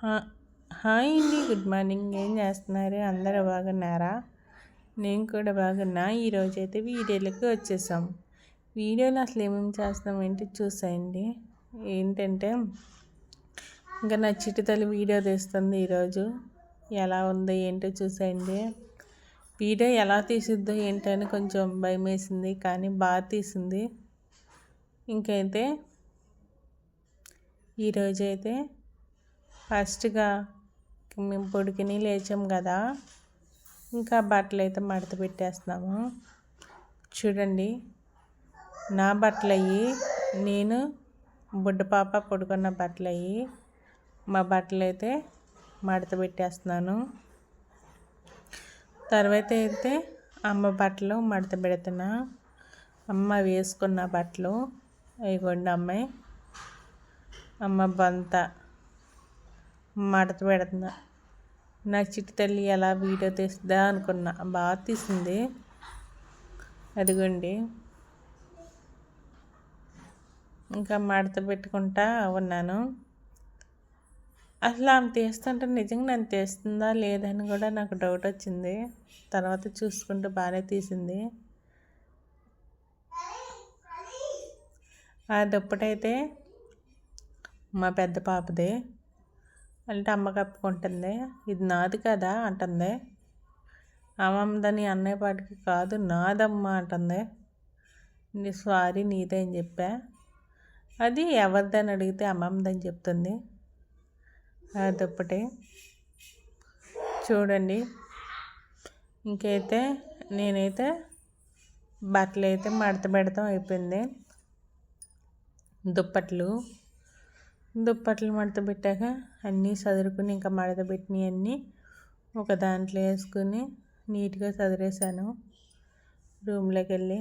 Hi అండి good morning. ఏం చేస్తున్నారు? అందరూ బాగున్నారా? నేను కూడా బాగున్నా. ఈరోజు అయితే వీడియోలకు వచ్చేసాం. వీడియోలో అసలు ఏమేమి చేస్తాం ఏంటి చూసాయండి. ఏంటంటే ఇంకా నా చిటితల్లి వీడియో తీస్తుంది ఈరోజు. ఎలా ఉందో ఏంటో చూసాయండి. వీడియో ఎలా తీసిద్దో ఏంటని కొంచెం భయం వేసింది కానీ బాగా తీసింది. ఇంకైతే ఈరోజైతే ఫస్ట్గా మేము పొడికిని లేచాం కదా ఇంకా బట్టలు అయితే మడత పెట్టేస్తున్నాము. చూడండి నా బట్టలు అయ్యి నేను బుడ్డ పాప పడుకున్న బట్టలు అయ్యి మా బట్టలు అయితే మడత పెట్టేస్తున్నాను. తర్వాత అయితే అమ్మ బట్టలు మడత పెడుతున్నా. అమ్మ వేసుకున్న బట్టలు ఇగోండి అమ్మాయి అమ్మ బంత. మడత పెడుతున్నా. నా చిట్టి తల్లి ఎలా వీడియో తీస్తుందా అనుకున్నా. బాగా తీసింది. అదిగోండి. ఇంకా మడత పెట్టుకుంటా ఉన్నాను. అసలు ఆమె తీస్తుంటే నిజంగా నన్ను తీస్తుందా లేదని కూడా నాకు డౌట్ వచ్చింది. తర్వాత చూసుకుంటూ బాగానే తీసింది. ఆ దుప్పటైతే మా పెద్ద పాపదే. అంటే అమ్మ కప్పుకుంటుంది. ఇది నాది కదా అంటుంది. అమ్మమ్మదని అన్నయ్య పాటికి కాదు నాదమ్మ అంటుంది. నీ సారీ నీదే అని చెప్పా. అది ఎవరిదని అడిగితే అమ్మమ్మదని చెప్తుంది. అదొప్పటి చూడండి ఇంకైతే నేనైతే బట్టలు అయితే మడత పెడతాం అయిపోయింది. దుప్పట్లు దుప్పట్లు మడత పెట్టాక అన్నీ చదురుకుని ఇంకా మడత పెట్టినవి అన్నీ ఒక దాంట్లో వేసుకుని నీట్గా చదివేశాను రూమ్లోకి వెళ్ళి.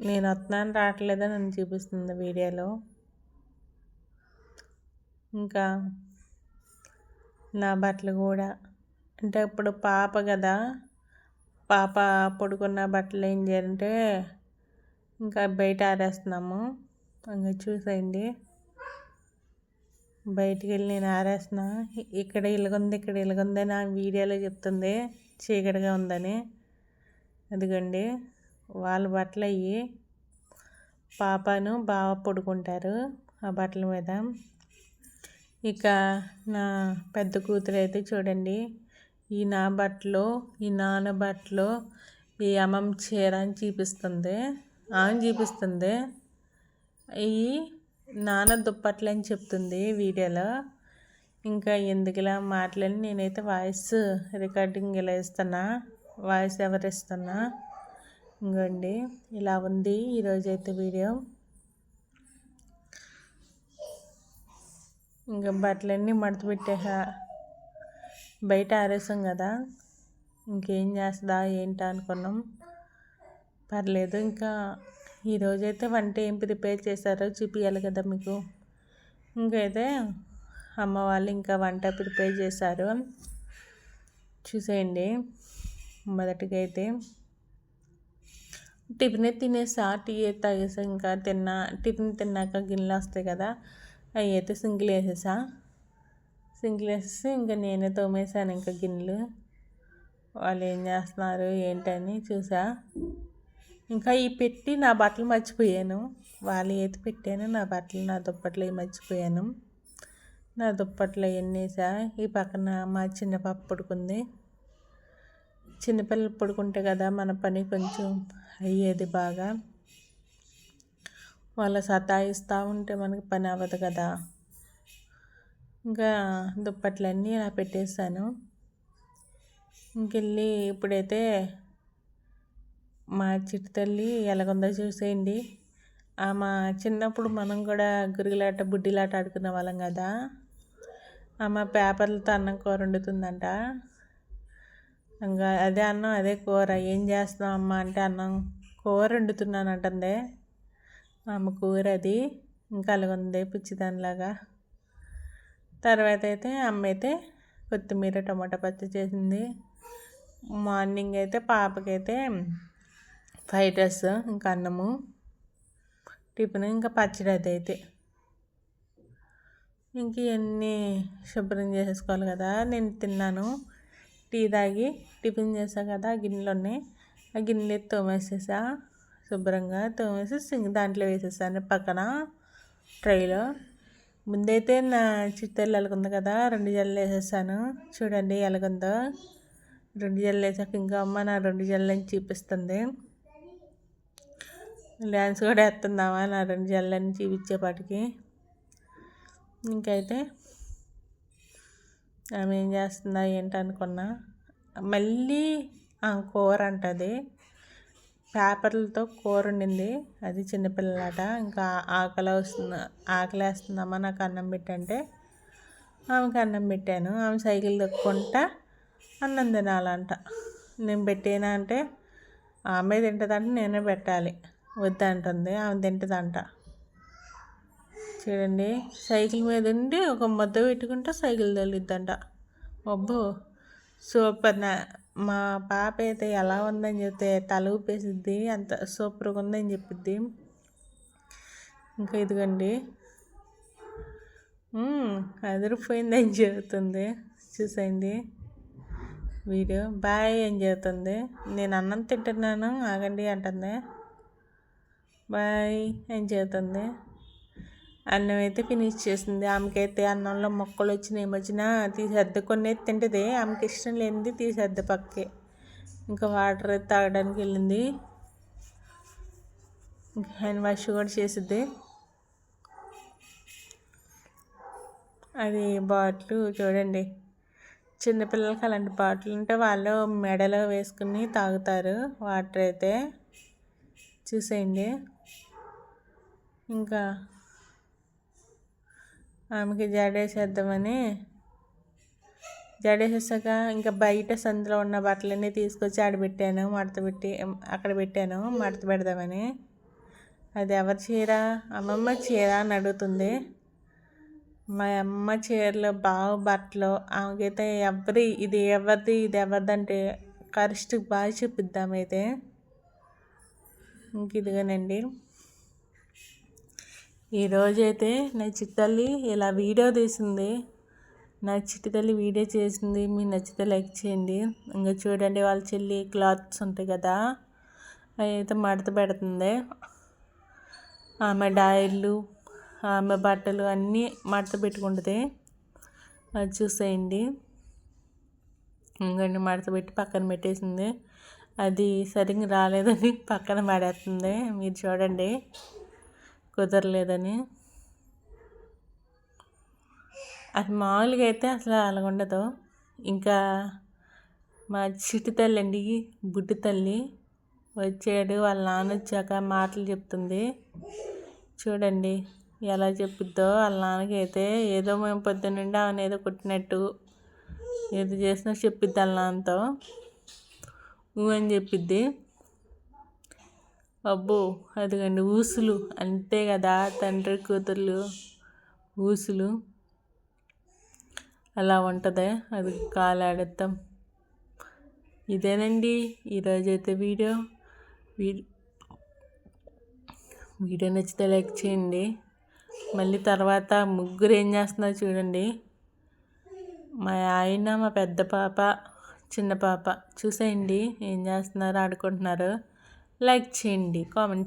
నేను వస్తున్నాను రావట్లేదని నన్ను చూపిస్తుంది వీడియోలో. ఇంకా నా బట్టలు కూడా. అంటే ఇప్పుడు పాప కదా పాప పడుకున్న బట్టలు ఏం చేయాలంటే ఇంకా బయట ఆరేస్తున్నాము. ఇంకా చూసేయండి. బయటికి వెళ్ళి నేను ఆరేస్తున్నా. ఇక్కడ ఇలాగుంది ఇక్కడ ఇలాగుంది నా వీడియోలో చెప్తుంది. చీకటిగా ఉందని. అదిగండి. వాళ్ళ బట్టలు అయ్యి పాపను బాగా పడుకుంటారు ఆ బట్టల మీద. ఇక నా పెద్ద కూతురు అయితే చూడండి. ఈ నా బట్టలు ఈ నాన్న బట్టలు ఈ అమ్మమ్మ చీర అని చూపిస్తుంది. ఆమె చూపిస్తుంది. ఈ నాన్న దుప్పట్లు అని చెప్తుంది వీడియోలో. ఇంకా ఎందుకులా మాట్లాడి నేనైతే వాయిస్ రికార్డింగ్ ఇలా ఇస్తున్నా. వాయిస్ ఎవరు ఇస్తున్నా. ఇంకోండి ఇలా ఉంది ఈరోజైతే వీడియో. ఇంకా బట్టలన్నీ మడత పెట్టేసా. బయట ఆరేసాం కదా. ఇంకేం చేస్తుందా ఏంటా అనుకున్నాం. పర్లేదు ఇంకా ఈరోజైతే వంట ఏం ప్రిపేర్ చేశారో చూపించాలి కదా మీకు. ఇంకైతే అమ్మ వాళ్ళు ఇంకా వంట ప్రిపేర్ చేశారు. చూసేయండి మొదటిగా అయితే టిఫిన్ తినేసా టీ తాగేసా ఇంకా తిన్నా టిఫిన్ తిన్నాక గిన్నెలు వస్తాయి కదా అవి అయితే సింగిల్ వేసేసా. సింగిల్ వేసేసి ఇంకా నేనే తోమేసాను ఇంకా గిన్నెలు. వాళ్ళు ఏం చేస్తున్నారు ఏంటని చూసా. ఇంకా ఈ పెట్టి నా బట్టలు మర్చిపోయాను. వాళ్ళు ఏది పెట్టాను నా బట్టలు నా దుప్పట్లు మర్చిపోయాను. నా దుప్పట్లు అవన్నీసా ఈ పక్కన మా చిన్న పాప పడుకుంది. చిన్నపిల్లలు పడుకుంటే కదా మన పని కొంచెం అయ్యేది బాగా. వాళ్ళ సతాయిస్తూ ఉంటే మనకి పని అవ్వదు కదా. ఇంకా దుప్పట్లన్నీ నా పెట్టేశాను. ఇంకెళ్ళి ఇప్పుడైతే మా చిట్టి తల్లి ఎలాగుందో చూసేయండి. మా చిన్నప్పుడు మనం కూడా గురిగిలాట బుడ్డిలాట ఆడుకునే వాళ్ళం కదా. ఆమె పేపర్లతో అన్నం కూర వండుతుందంట. ఇంకా అదే అన్నం అదే కూర. ఏం చేస్తున్నావు అమ్మ అంటే అన్నం కూర వండుతున్నాను అంటుంది ఆమె కూర అది. ఇంకా అలాగుంది పిచ్చిదానిలాగా తర్వాత అయితే అమ్మ అయితే కొత్తిమీర టమాటా పచ్చడి చేసింది. మార్నింగ్ అయితే పాపకైతే ఫ్రైడ్ రైస్ ఇంకా అన్నము టిఫిన్ ఇంకా పచ్చడి అది అయితే. ఇంక ఇవన్నీ శుభ్రం చేసేసుకోవాలి కదా. నేను తిన్నాను. టీ తాగి టిఫిన్ చేసా కదా గిన్నెలు ఉన్నాయి ఆ గిన్నెలు తోమేసేసా శుభ్రంగా తోమేసి సింగ్ దాంట్లో వేసేసాను పక్కన. ట్రైలో. ముందైతే నా చిత్తెల్లు ఎలాగుంది కదా రెండు జల్లు వేసేసాను. చూడండి ఎలాగుందో. రెండు జల్లు వేసాక ఇంకా అమ్మ నా రెండు జల్లని చూపిస్తుంది. డ్యాన్స్ కూడా వేస్తుందామా నా రెండు జల్లని చూపించేపాటికి. ఇంకైతే ఆమె ఏం చేస్తుందా ఏంటనుకున్నా మళ్ళీ కూర అంటది. పేపర్లతో కూర ఉండింది అది చిన్నపిల్లలాట. ఇంకా ఆకలి వస్తుంది ఆకలి వేస్తుందమ్మా నాకు అన్నం పెట్టంటే ఆమెకి అన్నం పెట్టాను. ఆమె సైకిల్ తొక్కుంటా అన్నం తినాలంట. నేను పెట్టేనా అంటే ఆమె తింటుందంటే నేనే పెట్టాలి. వద్దంటుంది. ఆమె తింటుందంట. చూడండి సైకిల్ మీద ఉండి ఒక ముద్ద పెట్టుకుంటే సైకిల్ తోలిద్దంట అబ్బో సూపర్ నా. మా పాప అయితే ఎలా ఉందని చెప్తే తల ఊపేసిద్ది అంత సూపర్గా ఉందని చెప్పిద్ది. ఇంకా ఇదిగోండి. అదిరిపోయిందని చెబుతుంది. చూసేయండి. వీడియో బాయ్ అని చెబుతుంది. నేను అన్నం తింటున్నాను ఆగండి అంటుంది. బాయ్ ఏం చేస్తుంది? అన్నం అయితే ఫినిష్ చేసింది. ఆమెకైతే అన్నంలో మొక్కలు వచ్చినాయి మధ్యన. తీసేద్ద. కొన్ని తింటుంది. ఆమెకి ఇష్టం లేనిది తీసేద్ద పక్కే. ఇంకా వాటర్ అయితే తాగడానికి వెళ్ళింది. హ్యాండ్ వాష్ కూడా చేసిద్ది. అది బాటిల్ చూడండి. చిన్నపిల్లలకి అలాంటి బాటిల్ ఉంటే వాళ్ళు మెడలో వేసుకుని తాగుతారు. వాటర్ అయితే చూసేయండి. ఇంకా ఆమెకి జడేసేద్దామని జడేసేసాక ఇంకా బయట సందులో ఉన్న బట్టలన్నీ తీసుకొచ్చి ఆడబెట్టాను మడత పెట్టి అక్కడ పెట్టాను మడత పెడదామని. అది ఎవరి చీర? అమ్మమ్మ చీర అని అడుగుతుంది. మా అమ్మ చీరలో బాగా బట్టలు ఆమెకైతే ఎవరి ఇది ఎవరిది ఇది ఎవరిది అంటే కరెక్ట్ బాగా చూపిద్దామైతే ఇంక ఇదిగోనండి. ఈరోజైతే నా చిట్టల్లి ఇలా వీడియో తీసింది. నా చిట్టితల్లి వీడియో చేసింది. మీరు నచ్చితే లైక్ చేయండి. ఇంకా చూడండి వాళ్ళ చెల్లి క్లాత్స్ ఉంటాయి కదా అవి అయితే మడత పెడుతుంది. ఆమె డాయిలు ఆమె బట్టలు అన్నీ మడత పెట్టుకుంటుంది. అది చూసేయండి. ఇంకండి మడత పెట్టి పక్కన పెట్టేసింది. అది సరిగ్గా రాలేదని పక్కన పడేస్తుంది. మీరు చూడండి. కుదరలేదని. అది మామూలుగా అయితే అసలు అలాగుండదు ఇంకా మా చిట్టి తల్లి అండి బుడ్డి తల్లి వచ్చాడు. వాళ్ళ నాన్న వచ్చాక మాటలు చెప్తుంది. చూడండి ఎలా చెప్పుద్దో. వాళ్ళ నాన్నకి అయితే ఏదో మేము పొద్దున్నుండి ఆమెను ఏదో కొట్టినట్టు ఏదో చేసినా చెప్పిద్ది వాళ్ళ నాన్నతో. అని చెప్పిద్ది. అబ్బో అదిగండి ఊసులు. అంతే కదా తండ్రి కూతుర్లు. ఊసులు. అలా ఉంటుంది అది కాలాడతాం ఇదేనండి ఈరోజైతే వీడియో. వీడియో నచ్చితే లైక్ చేయండి. మళ్ళీ తర్వాత ముగ్గురు ఏం చేస్తున్నారు చూడండి. మా ఆయన మా పెద్ద పాప చిన్న పాప. చూసేయండి ఏం చేస్తున్నారు ఆడుకుంటున్నారు. లైక్ చేయండి కామెంట్